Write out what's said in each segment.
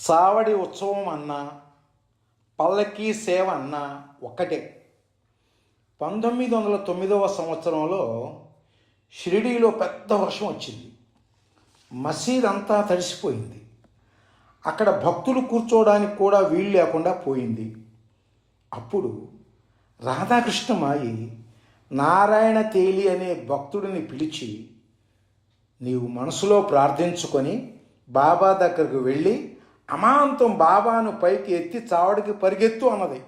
చావడి ఉత్సవం అన్నా పల్లకి సేవ అన్నా ఒక్కటే. పంతొమ్మిది వందల తొమ్మిదవ సంవత్సరంలో షిరిడీలో పెద్ద వర్షం వచ్చింది. మసీద్ అంతా తడిసిపోయింది. అక్కడ భక్తులు కూర్చోవడానికి కూడా వీలు లేకుండా పోయింది. అప్పుడు రాధాకృష్ణమాయి నారాయణ తేలి అనే భక్తుడిని పిలిచి నీవు మనసులో ప్రార్థించుకొని బాబా దగ్గరకు వెళ్ళి అమాంతం బాబాను పైకి ఎత్తి చావడికి పరిగెత్తు అన్నది.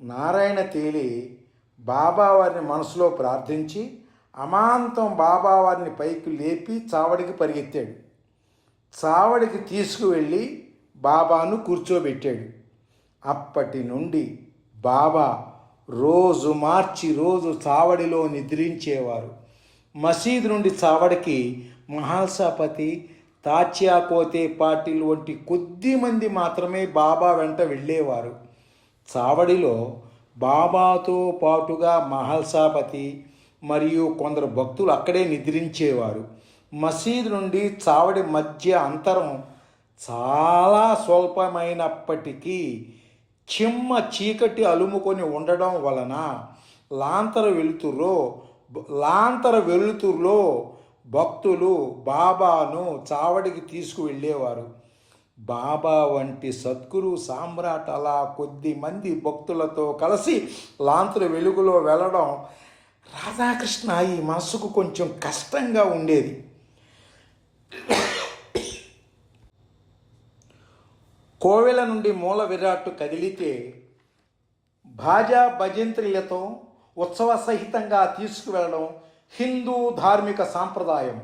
నారాయణ తేలి బాబా వారిని మనసులో ప్రార్థించి అమాంతం బాబా వారిని పైకి లేపి చావడికి పరిగెత్తాడు. చావడికి తీసుకువెళ్ళి బాబాను కూర్చోబెట్టాడు. అప్పటి నుండి బాబా రోజు మార్చి రోజు చావడిలో నిద్రించేవారు. మసీదు నుండి చావడికి మహాల్సాపతి తాచ్యాకోతే పాటిల్ వంటి కొద్ది మంది మాత్రమే బాబా వెంట వెళ్ళేవారు. చావడిలో బాబాతో పాటుగా మహల్సాపతి మరియు కొందరు భక్తులు అక్కడే నిద్రించేవారు. మసీదు నుండి చావడి మధ్య అంతరం చాలా స్వల్పమైనప్పటికీ చిమ్మ చీకటి అలుముకొని ఉండడం వలన లాంతర వెలుతురులో లాంతర వెలుతురులో భక్తులు బాబాను చావడికి తీసుకువెళ్ళేవారు. బాబా వంటి సద్గురు సామ్రాట్ అలా కొద్ది మంది భక్తులతో కలిసి లాంతర వెలుగులో వెళ్ళడం రాధాకృష్ణ ఈ మనసుకు కొంచెం కష్టంగా ఉండేది. కోవెల నుండి మూల విరాట్టు కదిలితే భాజా భజంత్రులతో ఉత్సవ సహితంగా తీసుకువెళ్ళడం హిందూ ధార్మిక సాంప్రదాయం.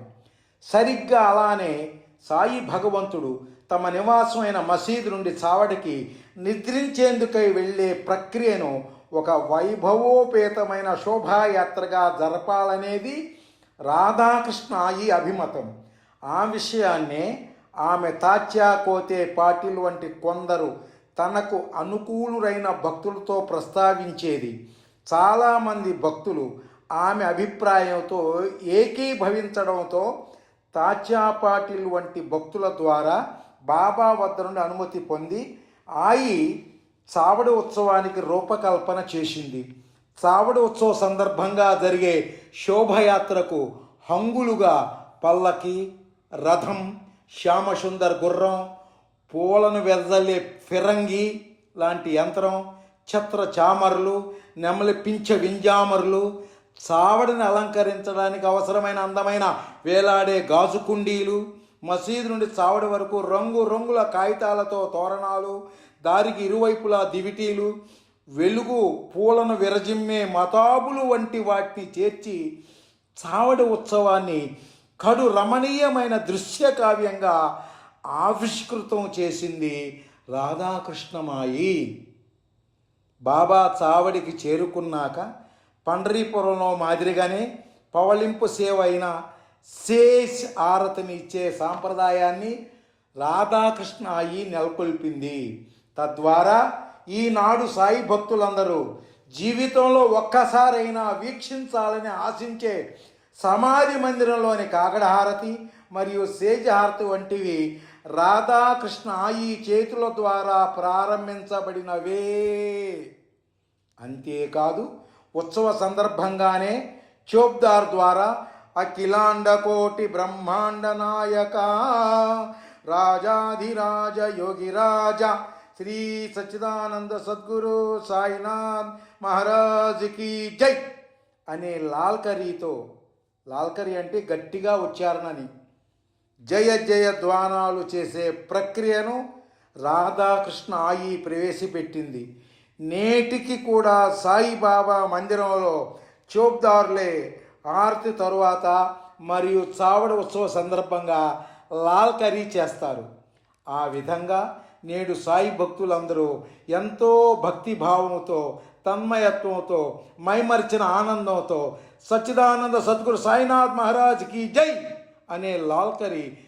సరిగ్గా అలానే సాయి భగవంతుడు తమ నివాసమైన మసీదు నుండి చావడికి నిద్రించేందుకై వెళ్ళే ప్రక్రియను ఒక వైభవోపేతమైన శోభాయాత్రగా జరపాలనేది రాధాకృష్ణ ఈ అభిమతం. ఆ విషయాన్నే ఆమె తాత్యా కోతే పాటిల్ వంటి కొందరు తనకు అనుకూలురైన భక్తులతో ప్రస్తావించేది. చాలామంది భక్తులు ఆమె అభిప్రాయంతో ఏకీభవించడంతో తాత్యా పాటిల్ వంటి భక్తుల ద్వారా బాబా వద్ద నుండి అనుమతి పొంది ఆయి చావడి ఉత్సవానికి రూపకల్పన చేసింది. చావడి ఉత్సవ సందర్భంగా జరిగే శోభయాత్రకు హంగులుగా పల్లకి రథం శ్యామసుందర్ గుర్రం పూలను వెదలే ఫిరంగి లాంటి యంత్రం ఛత్ర చామరులు నెమలి పింఛ వింజామరులు చావడిని అలంకరించడానికి అవసరమైన అందమైన వేలాడే గాజు కుండీలు మసీదు నుండి చావడి వరకు రంగు రంగుల కాగితాలతో తోరణాలు దారికి ఇరువైపులా దివిటీలు వెలుగు పూలను విరజిమ్మే మతాబులు వంటి వాటిని చేర్చి చావడి ఉత్సవాన్ని కడు రమణీయమైన దృశ్య కావ్యంగా ఆవిష్కృతం చేసింది రాధాకృష్ణమాయి. బాబా చావడికి చేరుకున్నాక పండరీపురంలో మాదిరిగానే పవళింపు సేవ అయిన శేష్ ఆరతిని ఇచ్చే సాంప్రదాయాన్ని రాధాకృష్ణ అయి నెలకొల్పింది. తద్వారా ఈనాడు సాయి భక్తులందరూ జీవితంలో ఒక్కసారైనా వీక్షించాలని ఆశించే సమాధి మందిరంలోని కాకడహారతి మరియు సేజహారతి వంటివి రాధాకృష్ణ ఈ చేతుల ద్వారా ప్రారంభించబడినవే. అంతేకాదు ఉత్సవ సందర్భంగానే చోబ్దార్ ద్వారా అఖిలాండ కోటి బ్రహ్మాండ నాయక రాజాధిరాజ యోగిరాజ శ్రీ సచ్చిదానంద సద్గురు సాయినాథ్ మహారాజ్కి జై అనే లాల్కరీతో లాల్కరి అంటే గట్టిగా ఉచ్చారణని జయ జయ ద్వానాలు చేసే ప్రక్రియను రాధాకృష్ణ ఆయి ప్రవేశపెట్టింది. నేటికి కూడా సాయిబాబా మందిరంలో చోప్దారులే ఆరతి తరువాత మరియు చావడ ఉత్సవ సందర్భంగా లాల్ కర్రీ చేస్తారు. ఆ విధంగా నేడు సాయి భక్తులందరూ ఎంతో భక్తిభావంతో తన్మయత్వంతో మైమరిచిన ఆనందంతో సచ్చిదానంద సద్గురు సాయినాథ్ మహారాజ్కి జై అనే లాల్కరి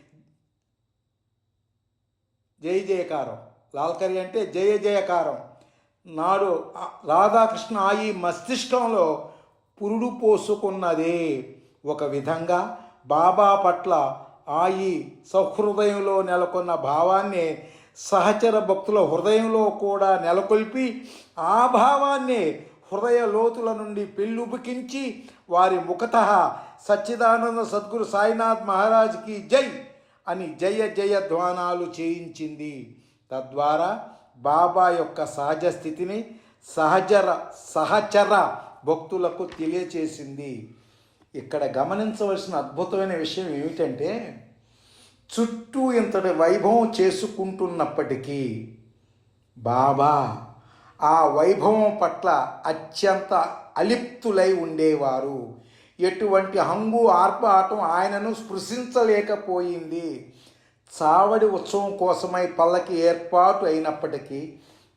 జై జయకారం. లాల్కరి అంటే జయ జయకారం. నాడు రాధాకృష్ణ ఆయి మస్తిష్కంలో పురుడు పోసుకున్నదే. ఒక విధంగా బాబా పట్ల ఆయి సహృదయంలో నెలకొన్న భావాన్ని సహచర భక్తుల హృదయంలో కూడా నెలకొల్పి ఆ భావాన్ని హృదయ లోతుల నుండి పెళ్ళుబుకించి వారి ముఖత సచ్చిదానంద సద్గురు సాయినాథ్ మహారాజ్కి జై అని జయ జయ ధ్వానాలు చేయించింది. తద్వారా బాబా యొక్క సహజ స్థితిని సహజర సహచర భక్తులకు తెలియచేసింది. ఇక్కడ గమనించవలసిన అద్భుతమైన విషయం ఏమిటంటే చుట్టూ ఇంతటి వైభవం చేసుకుంటున్నప్పటికీ బాబా ఆ వైభవం పట్ల అత్యంత అలిప్తులై ఉండేవారు. ఎటువంటి హంగు ఆర్పాటం ఆయనను స్పృశించలేకపోయింది. చావడి ఉత్సవం కోసమై పల్లకి ఏర్పాటు అయినప్పటికీ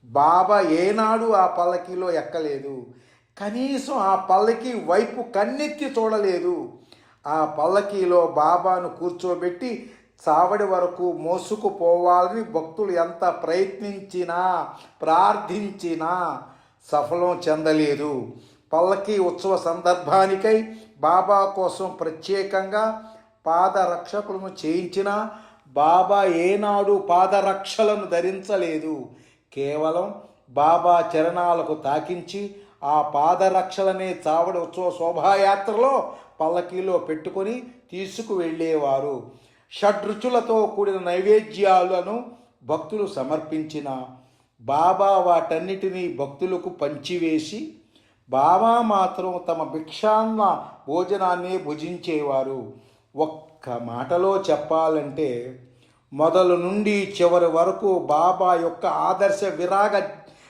బాబా ఏనాడు ఆ పల్లకిలో ఎక్కలేదు. కనీసం ఆ పల్లకి వైపు కన్నెత్తి చూడలేదు. ఆ పల్లకీలో బాబాను కూర్చోబెట్టి చావడి వరకు మోసుకుపోవాలని భక్తులు ఎంత ప్రయత్నించినా ప్రార్థించినా సఫలం చెందలేదు. పల్లకీ ఉత్సవ సందర్భానికై బాబా కోసం ప్రత్యేకంగా పాదరక్షకులను చేయించిన బాబా ఏనాడు పాదరక్షలను ధరించలేదు. కేవలం బాబా చరణాలకు తాకించి ఆ పాదరక్షలనే చావడి ఉత్సవ శోభాయాత్రలో పల్లకీలో పెట్టుకొని తీసుకువెళ్ళేవారు షడ్రుచులతో కూడిన నైవేద్యాలను భక్తులు సమర్పించిన బాబా వాటన్నిటినీ భక్తులకు పంచివేసి బాబా మాత్రం తమ భిక్షాన్న భోజనాన్ని భుజించేవారు. ఒక్క మాటలో చెప్పాలంటే మొదలు నుండి చివరి వరకు బాబా యొక్క ఆదర్శ విరాగ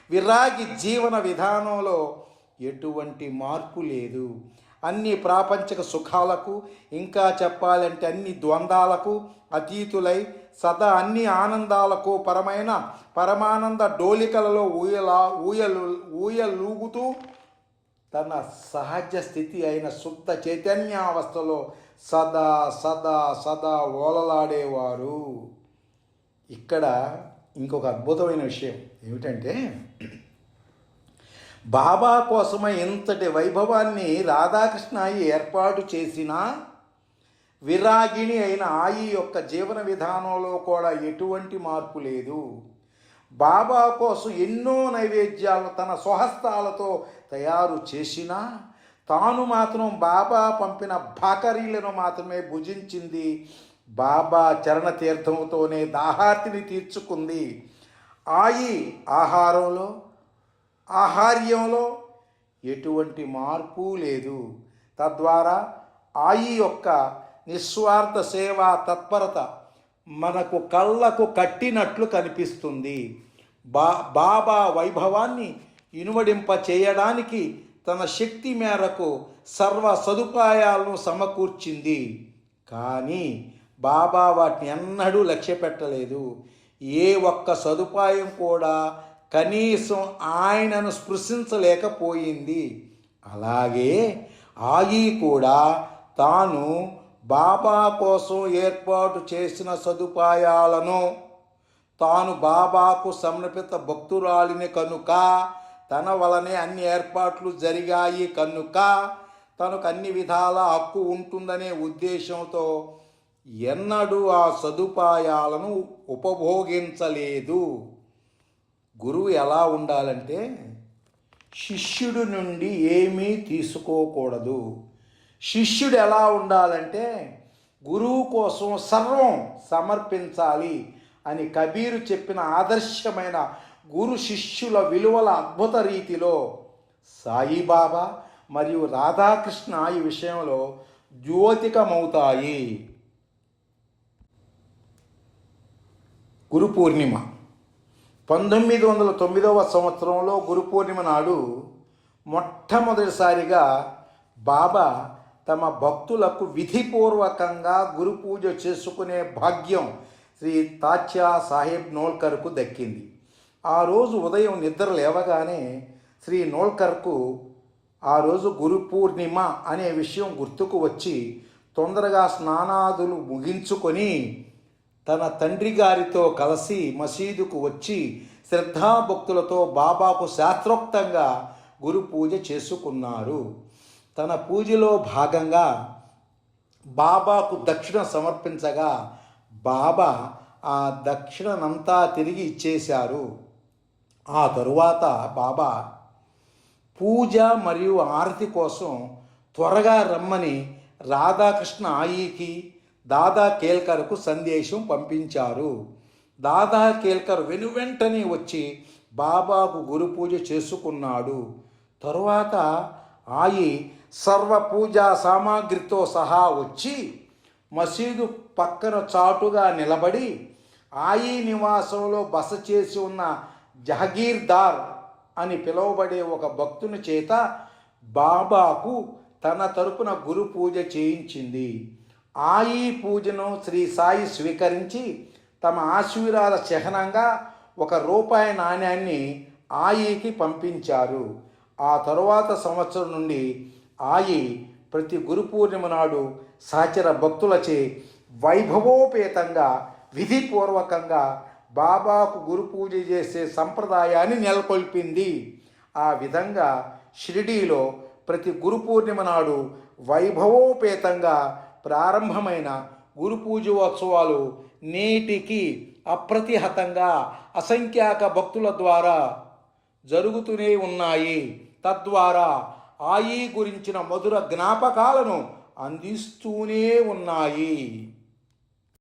విరాగి జీవన విధానంలో ఎటువంటి మార్పు లేదు. అన్ని ప్రాపంచిక సుఖాలకు ఇంకా చెప్పాలంటే అన్ని ద్వంద్వాలకు అతీతులై సదా అన్ని ఆనందాలకు పరమైన పరమానంద డోలికలలో ఊయలా ఊయలు ఊయలూగుతూ తన సహజ స్థితి అయిన శుద్ధ చైతన్యావస్థలో సదా సదా సదా ఓలలాడేవారు. ఇక్కడ ఇంకొక అద్భుతమైన విషయం ఏమిటంటే బాబా కోసమే ఇంతటి వైభవాన్ని రాధాకృష్ణ ఏర్పాటు చేసిన విరాగిణి అయిన ఆయి యొక్క జీవన విధానంలో కూడా ఎటువంటి మార్పు లేదు. బాబా కోసం ఎన్నో నైవేద్యాలు తన స్వహస్తాలతో తయారు చేసినా తాను మాత్రం బాబా పంపిన భాకరీలను మాత్రమే భుజించింది. బాబా చరణ తీర్థంతోనే దాహార్తిని తీర్చుకుంది. ఆయి ఆహారంలో ఆహార్యంలో ఎటువంటి మార్పు లేదు. తద్వారా ఆయి యొక్క నిస్వార్థ సేవా తత్పరత మనకు కళ్ళకు కట్టినట్లు కనిపిస్తుంది. బా బాబా వైభవాన్ని ఇనువడింప చేయడానికి తన శక్తి మేరకు సర్వ సదుపాయాలను సమకూర్చింది. కానీ బాబా వాటిని ఎన్నడూ లక్ష్య పెట్టలేదు ఏ ఒక్క సదుపాయం కూడా కనీసం ఆయనను స్పృశించలేకపోయింది. అలాగే ఆగి కూడా తాను బాబా కోసం ఏర్పాటు చేసిన సదుపాయాలను తాను బాబాకు సమర్పిత భక్తురాలిని కనుక తన వలనే అన్ని ఏర్పాట్లు జరిగాయి కనుక తనకు అన్ని విధాల హక్కు ఉంటుందనే ఉద్దేశంతో ఎన్నడూ ఆ సదుపాయాలను ఉపభోగించలేదు. గురువు ఎలా ఉండాలంటే శిష్యుడి నుండి ఏమీ తీసుకోకూడదు. శిష్యుడు ఎలా ఉండాలంటే గురువు కోసం సర్వం సమర్పించాలి అని కబీరు చెప్పిన ఆదర్శమైన గురు శిష్యుల విలువల అద్భుత రీతిలో సాయిబాబా మరియు రాధాకృష్ణ ఈ విషయంలో ద్యోతికమవుతాయి. గురు పూర్ణిమ. పంతొమ్మిది వందల తొమ్మిదవ సంవత్సరంలో గురు పూర్ణిమ నాడు మొట్టమొదటిసారిగా బాబా తమ భక్తులకు విధిపూర్వకంగా గురు పూజ చేసుకునే భాగ్యం శ్రీ తాత్యా సాహెబ్ నోల్కర్కు దక్కింది. ఆ రోజు ఉదయం నిద్ర లేవగానే శ్రీ నోల్కర్కు ఆ రోజు గురు పూర్ణిమ అనే విషయం గుర్తుకు వచ్చి తొందరగా స్నానాదులు ముగించుకొని తన తండ్రి గారితో కలిసి మసీదుకు వచ్చి శ్రద్ధాభక్తులతో బాబాకు శాస్త్రోక్తంగా గురు పూజ చేసుకున్నారు. తన పూజలో భాగంగా బాబాకు దక్షిణ సమర్పించగా బాబా ఆ దక్షిణనంతా తిరిగి ఇచ్చేశారు. ఆ తరువాత బాబా పూజ మరియు ఆరతి కోసం త్వరగా రమ్మని రాధాకృష్ణ ఆయికి దాదా కేల్కర్కు సందేశం పంపించారు. దాదా కేల్కర్ వెనువెంటనే వచ్చి బాబాకు గురు పూజ చేసుకున్నాడు. తరువాత ఆయి సర్వ పూజా సామాగ్రితో సహా వచ్చి మసీదు పక్కన చాటుగా నిలబడి ఆయి నివాసంలో బస చేసి ఉన్న జహగీర్దార్ అని పిలువబడే ఒక భక్తుని చేత బాబాకు తన తరపున గురు పూజ చేయించింది. ఆయి పూజను శ్రీ సాయి స్వీకరించి తమ ఆశీర్వాద చిహ్నంగా ఒక రూపాయి నాణ్యాన్ని ఆయికి పంపించారు. ఆ తరువాత సంవత్సరం నుండి ఆయి ప్రతి గురు పూర్ణిమ నాడు సహచర భక్తులచే వైభవోపేతంగా విధిపూర్వకంగా బాబాకు గురు పూజ చేసే సంప్రదాయాన్ని నెలకొల్పింది. ఆ విధంగా షిరిడీలో ప్రతి గురు పూర్ణిమ నాడు వైభవోపేతంగా ప్రారంభమైన గురు పూజోత్సవాలు నేటికి అప్రతిహతంగా అసంఖ్యాక భక్తుల ద్వారా జరుగుతూనే ఉన్నాయి. తద్వారా ఆయి గురించిన మధుర జ్ఞాపకాలను అందిస్తూనే ఉన్నాయి.